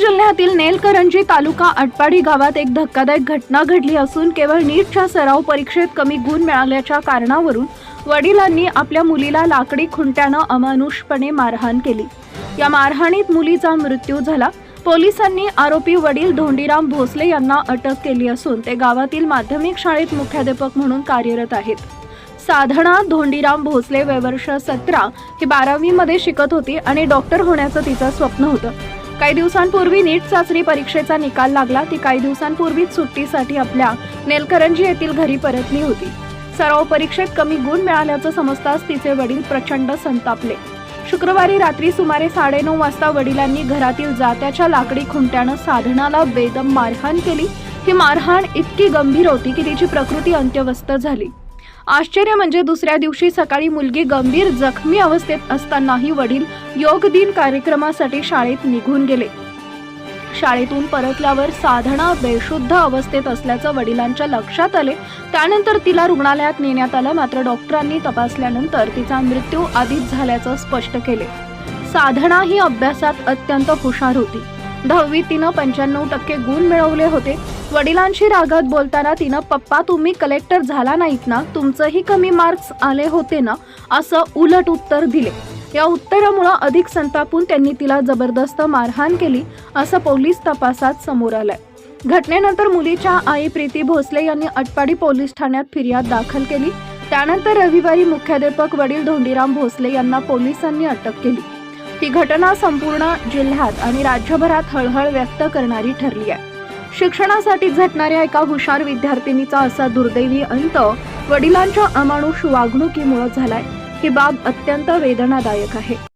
जिल्ह्यातील नेलकरंजी तालुका आटपाडी गावात एक धक्कादायक घटना घडली असून केवळ नीटच्या सराव परीक्षेत कमी गुण मिळाल्याच्या कारणावरून वडिलांनी आपल्या मुलीला लाकडी खुंट्यानं अमानुषपणे मारहाण केली. या मारहाणीत मुलीचा मृत्यू झाला. पोलिसांनी आरोपी वडील धोंडीराम भोसले यांना अटक केली असून ते गावातील माध्यमिक शाळेत मुख्याध्यापक म्हणून कार्यरत आहेत. साधना धोंडीराम भोसले वयवर्ष सतरा ही बारावीमध्ये शिकत होती आणि डॉक्टर होण्याचं तिचं स्वप्न होतं. काही दिवसांपूर्वी नीट चाचणी परीक्षेचा निकाल लागला. ती काही दिवसांपूर्वीच सुट्टीसाठी आपल्या नेलकरंजी येथील घरी परतली होती. सराव परीक्षेत कमी गुण मिळाल्याचं समजताच तिचे वडील प्रचंड संतापले. शुक्रवारी रात्री सुमारे साडेनऊ वाजता वडिलांनी घरातील जात्याच्या लाकडी खुंट्यानं साधनाला बेदम मारहाण केली. ही मारहाण इतकी गंभीर होती की तिची प्रकृती अंत्यवस्थ झाली. आश्चर्य म्हणजे दुसऱ्या दिवशी सकाळी मुलगी गंभीर जखमी अवस्थेत असतानाही वडील योग दिन कार्यक्रमासाठी शाळेत निघून गेले. शाळेतून परतल्यावर साधना बेशुद्ध अवस्थेत असल्याचं वडिलांच्या लक्षात आले. त्यानंतर तिला रुग्णालयात नेण्यात आलं. मात्र डॉक्टरांनी तपासल्यानंतर तिचा मृत्यू आधीच झाल्याचं स्पष्ट केले. साधना ही अभ्यासात अत्यंत हुशार होती. दहावीत तिनं पंच्याण्णव टक्के गुण मिळवले होते. वडिलांशी रागात बोलताना तिनं पप्पा तुम्ही कलेक्टर झाला नाहीत ना? तुमचंही कमी मार्क्स आले होते ना? असं उलट उत्तर दिले. या उत्तरामुळं अधिक संतापून त्यांनी तिला जबरदस्त मारहाण केली असं पोलीस तपासात समोर आलंय. घटनेनंतर मुलीच्या आई प्रीती भोसले यांनी अटपाडी पोलीस ठाण्यात फिर्याद दाखल केली. त्यानंतर रविवारी मुख्याध्यापक वडील धोंडीराम भोसले यांना पोलिसांनी अटक केली. ही घटना संपूर्ण जिल्ह्यात आणि राज्यभरात हळहळ व्यक्त करणारी ठरली आहे. शिक्षणासाठी झटणाऱ्या एका हुशार विद्यार्थिनीचा असा दुर्दैवी अंत वडिलांच्या अमानुष वागणुकीमुळे झालाय. ही बाब अत्यंत वेदनादायक आहे.